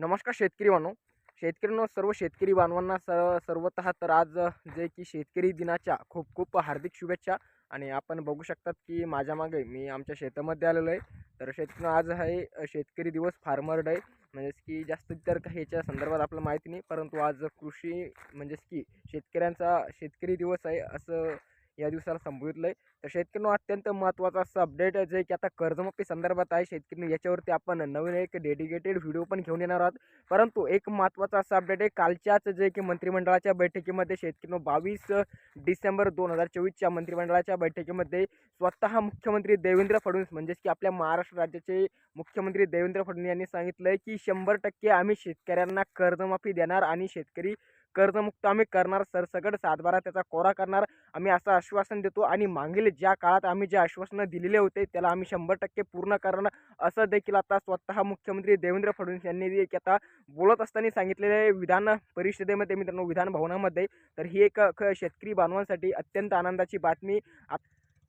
नमस्कार शेतकरी बांधव शेतकऱ्यांनो सर्व शेतकरी बांधवांना स सर्वत तर आज जे की शेतकरी दिनाच्या खूप खूप हार्दिक शुभेच्छा. आणि आपण बघू शकतात की माझ्या मागे मी आमच्या शेतामध्ये आलेलो आहे. तर शेतकरी आज आहे शेतकरी दिवस फार्मर डे. म्हणजेच की जास्त तर काही याच्या संदर्भात आपलं माहिती नाही. परंतु आज कृषी म्हणजेच की शेतकऱ्यांचा शेतकरी दिवस आहे असं या दिवसाला संबोधितलं आहे तर शेतकऱ्यांना अत्यंत महत्त्वाचा असं अपडेट आहे जे की आता कर्जमुक्ती संदर्भात आहे. शेतकरी याच्यावरती आपण नवीन एक डेडिकेटेड व्हिडिओ पण घेऊन येणार आहोत. परंतु एक महत्त्वाचा असा अपडेट आहे कालच्याच जे की मंत्रिमंडळाच्या बैठकीमध्ये शेतकऱ्यांनो बावीस डिसेंबर दोन हजार चोवीसच्या मंत्रिमंडळाच्या बैठकीमध्ये स्वतः मुख्यमंत्री देवेंद्र फडणवीस म्हणजेच की आपल्या महाराष्ट्र राज्याचे मुख्यमंत्री देवेंद्र फडणवीस यांनी सांगितलं आहे की शंभर टक्के आम्ही शेतकऱ्यांना कर्जमाफी देणार आणि शेतकरी कर्जमुक्त आम्ही करणार सरसकट सातबारा त्याचा कोरा करणार. आम्ही असं आश्वासन देतो आणि मागील ज्या काळात आम्ही जे आश्वासनं दिलेले होते त्याला आम्ही शंभर टक्के पूर्ण करणार असं देखील आता स्वतः मुख्यमंत्री देवेंद्र फडणवीस यांनी देखील आता बोलत असताना सांगितलेले विधान परिषदेमध्ये मित्रांनो विधान भवनामध्ये तर ही एक ख- शेतकरी बांधवांसाठी अत्यंत आनंदाची बातमी.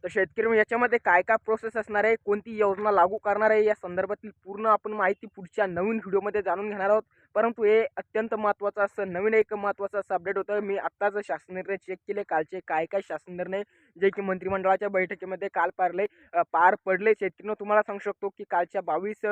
तर शेतकरी मग याच्यामध्ये काय काय प्रोसेस असणार आहे? कोणती योजना लागू करणार आहे? या संदर्भातील पूर्ण आपण माहिती पुढच्या नवीन व्हिडिओमध्ये जाणून घेणार आहोत. परंतु हे अत्यंत महत्त्वाचं असं नवीन एक महत्त्वाचं असं अपडेट होतं. मी आत्ताच शासन निर्णय चेक केले कालचे काय काय शासन निर्णय जे की मंत्रिमंडळाच्या बैठकीमध्ये काल पारले पार पडले. शेतकऱ्यांना तुम्हाला सांगू शकतो की कालच्या बावीस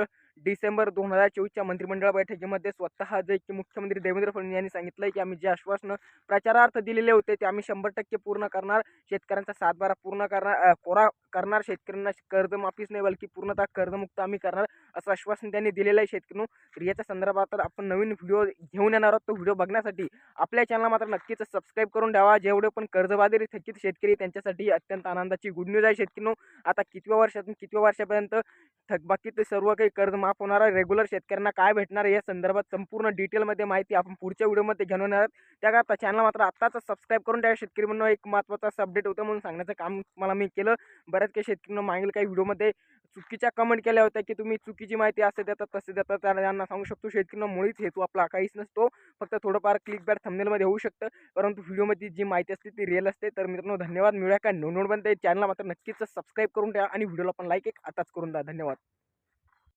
डिसेंबर दोन हजार चोवीसच्या मंत्रिमंडळ बैठकीमध्ये स्वतः जे की मुख्यमंत्री देवेंद्र फडणवीस यांनी सांगितलं की आम्ही जे आश्वासनं प्रचारार्थ दिलेले होते ते आम्ही शंभर टक्के पूर्ण करणार. शेतकऱ्यांचा सातबारा पूर्ण करणार कोरा करणार शेतकऱ्यांना कर्जमाफीच नाही बल्कि पूर्णतः कर्जमुक्त आम्ही करणार. असं आश्वासन त्यांनी दिलेलं आहे शेतकऱ्यांनो. तर याच्या संदर्भात तर आपण नवीन व्हिडिओ घेऊन येणार आहोत. तो व्हिडिओ बघण्यासाठी आपल्या चॅनल मात्र नक्कीच सबस्क्राईब करून द्यावा जेवढे पण कर्जबाजारी थकीत शेतकरी त्यांच्यासाठी अत्यंत आनंदाची गुड न्यूज आहे शेतकऱ्यांनो. आता कितव्या वर्षातून कितव्या वर्षापर्यंत थकबाकी ते सर्व काही कर्ज माफ होणार आहे. रेग्युलर शेतकऱ्यांना काय भेटणार आहे या संदर्भात संपूर्ण डिटेलमध्ये माहिती आपण पुढच्या व्हिडिओमध्ये घेऊन येणार आहोत. त्याकरता चॅनल मात्र आत्ताच सबस्क्राईब करून त्या शेतकरी म्हणून एक महत्त्वाचा अपडेट होतं म्हणून सांगण्याचं काम मला मी केलं. बऱ्याच काही शेतकऱ्यांना मागील काही व्हिडिओमध्ये चुकीच्या कमेंट केल्या होत्या की तुम्ही चुकीची माहिती असे देतात तसे देतात. तर त्यांना सांगू शकतो शेतकऱ्यांना मुळीच हेतू आपला काहीच नसतो. फक्त थोडंफार क्लिक बॅट थंबनेलमध्ये होऊ शकतं. परंतु व्हिडिओमध्ये जी माहिती असते ती रिअल असते. तर मित्रांनो धन्यवाद. मिळूया का नोंद बनते चॅनलला मात्र नक्कीच सबस्क्राईब करून द्या आणि व्हिडिओला पण लाईक एक आताच करून द्या. धन्यवाद.